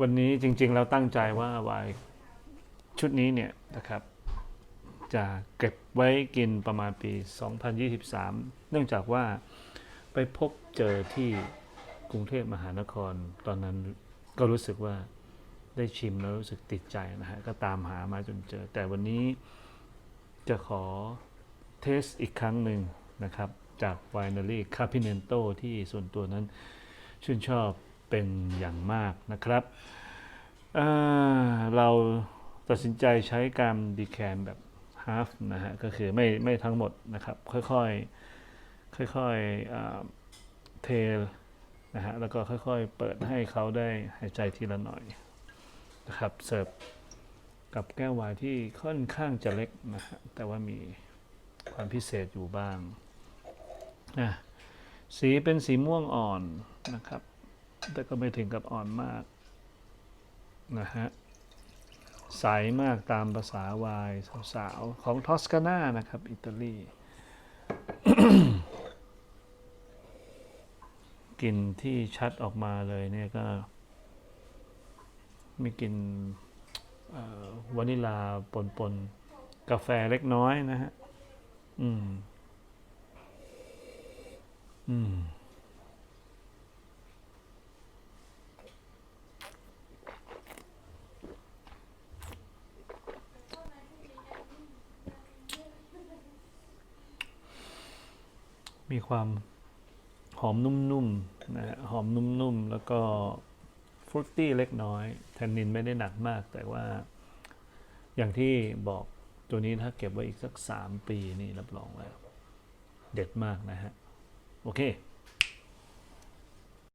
วันนี้จริงๆเราตั้งใจว่าไวน์ชุดนี้เนี่ยนะครับ จะเก็บไว้กินประมาณปี 2023 เนื่องจากว่าไปพบเจอที่กรุงเทพมหานครตอนนั้นก็รู้สึกว่าได้ชิมแล้วรู้สึกติดใจนะฮะ ก็ตามหามาจนเจอ แต่วันนี้จะขอเทสอีกครั้งหนึ่งนะครับ จากไวนารีคาพิเนนโตที่ส่วนตัวนั้นชื่นชอบ เป็นอย่างมากนะครับเเราตัดสินใจใช้การดีแคนแบบฮาฟนะฮะ ก็คือไม่ไม่ทั้งหมดนะครับ ค่อยๆ ค่อยๆอ่าเทนะฮะ แล้วก็ค่อยๆ เปิดให้เขาได้หายใจทีละหน่อยนะครับ เสิร์ฟกับแก้ววน์ที่ค่อนข้างจะเล็กนะฮะ แต่ว่ามีความพิเศษอยู่บ้างนะสีเป็นสีม่วงอ่อนนะครับ แต่ก็ไม่ถึงกับอ่อนมากนะฮะใสมากตามภาษาวายสาวๆ ของทอสกานานะครับ อิตาลีกลิ่นที่ชัดออกมาเลยเนี่ยก็ มีกลิ่นวานิลาปนปนๆกาแฟเล็กน้อยนะฮะ อืม อืม มีความหอมนุ่มๆนะฮะหอมนุ่มๆ แล้วก็ฟรุตตี้เล็กน้อยแทนนินไม่ได้หนักมาก แต่ว่าอย่างที่บอกตัวนี้ถ้าเก็บไว้อีกสักสามปีนี่รับรองแล้ว เด็ดมากนะฮะ โอเค